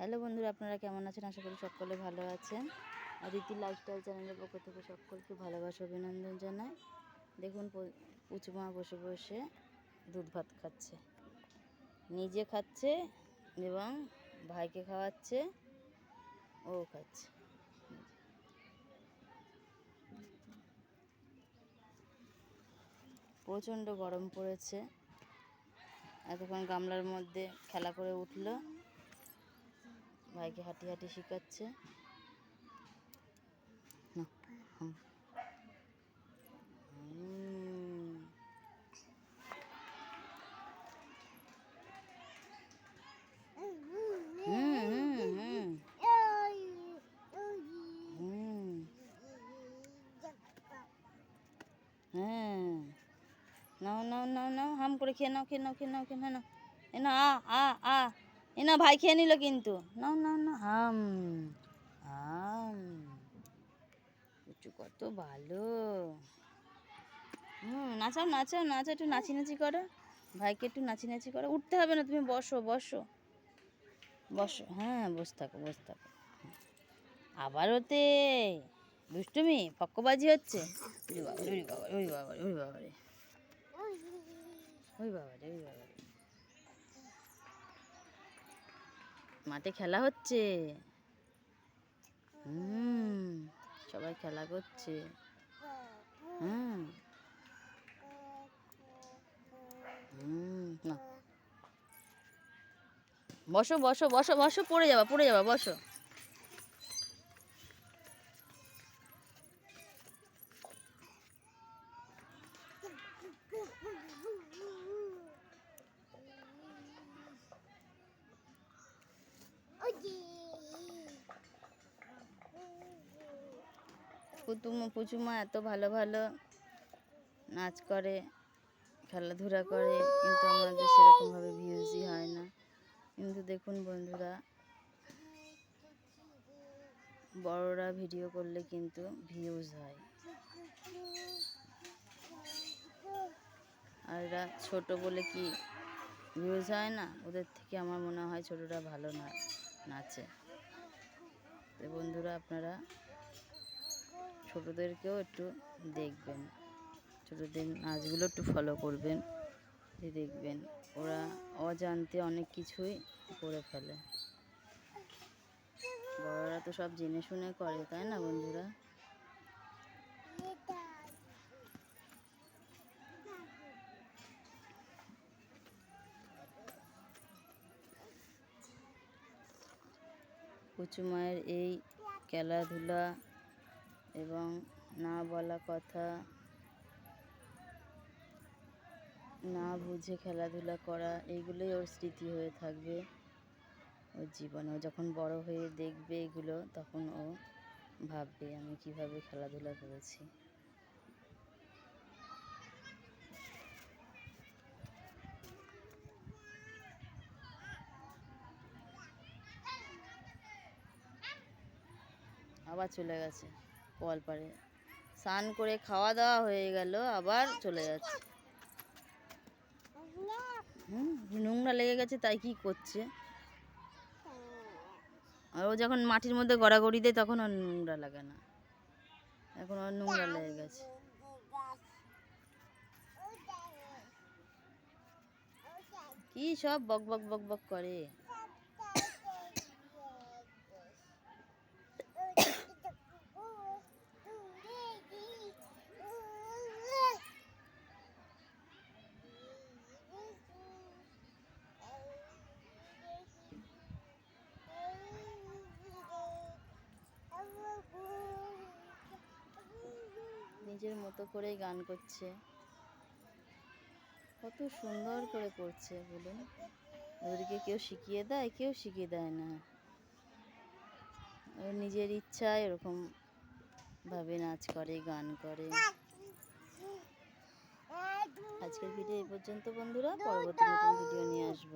Hello বন্ধুরা, আপনারা কেমন আছেন? আশা করি সকলে ভালো আছেন। আর রীতি লাইফস্টাইল চ্যানেলের পক্ষ থেকে সকলকে ভালোবাসা, অভিনন্দন জানাই। দেখুন পুচুমা বসে বসে দুধ ভাত খাচ্ছে। নিজে খাচ্ছে এবং ভাইকে খাওয়াচ্ছে, ও খাচ্ছে। প্রচণ্ড গরম পড়েছে। এতক্ষণ গামলার মধ্যে খেলা করে উঠল। ভাইকে হাঁটি হাঁটি শেখাচ্ছে। হ্যাঁ নাও নাও নাও নাও হাম করে খেয়ে নাও খেয়ে নাও খেয়ে নাও খেয়ে নাও এ না আ আ আ এ না ভাই খেয়ে নিল কিন্তু। না না না হাম হাম কুচু কত ভালো। হুম, নাচাও নাচাও নাচাও, একটু নাচি নাচি করো। ভাইকে একটু নাচি নাচি করো। উঠতে হবে না, তুমি বসো বসো। বসো হ্যাঁ বসে থাকো বসে থাকো। আবার ওতে দুষ্টুমি পক্কবাজি হচ্ছে। ওরে বাবা ওরে বাবা ওরে বাবা ওরে বাবা ওই বাবা ওই বাবা মাঠে খেলা হচ্ছে। হুম, সবাই খেলা করছে। হুম। না। বসো বসো বসো বসো, পড়ে যাবা পড়ে যাবা, বসো। পুতুমা, পুচুমা এত ভালো ভালো নাচ করে, খেলাধুলা করে, কিন্তু আমাদের সেরকমভাবে ভিউজই হয় না। কিন্তু দেখুন বন্ধুরা, বড়রা ভিডিও করলে কিন্তু ভিউজ হয়। আর এরা ছোট বলে কি ভিউজ হয় না? ওদের থেকে আমার মনে হয় ছোটরা ভালো না, নাচে। তো বন্ধুরা, আপনারা ছোটদেরকেও একটু দেখবেন। ছোটদের নাচগুলো একটু ফলো করবেন দেখবেন ওরা অজান্তে অনেক কিছুই করে ফেলে। বড়রা তো সব জেনে শুনে করে, তাই না বন্ধুরা? কুচু মায়ের এই খেলাধুলা এবং না বলা কথা, না বুঝে খেলাধুলা করা এইগুলোই ওর স্মৃতি হয়ে থাকবে ওর জীবনে। ও যখন বড় হয়ে দেখবে এগুলো, তখন ও ভাববে, আমি কীভাবে খেলাধুলা করেছি? আবার চলে গেছে। কল পারে স্নান করে খাওয়া দাওয়া হয়ে গেল, আবার চলে যাচ্ছে। হুম, নোংরা লেগে গেছে, তাই কি করছে? আর ও যখন মাটির মধ্যে গড়াগড়ি দেয়, তখন আর নোংরা লাগে না। এখন আর নোংরা লেগে গেছে। কি সব বক বক বক বক করে। নিজের মতো করেই গান করছে। কত সুন্দর করে করছে, বলুন। ওদেরকে কেউ শিখিয়ে দেয়, কেউ শিখিয়ে দেয় না। ওর নিজের ইচ্ছায় এরকম ভাবে নাচ করে, গান করে। আজকের ভিডিও এই পর্যন্ত, বন্ধুরা। পরবর্তী নতুন ভিডিও নিয়ে আসব।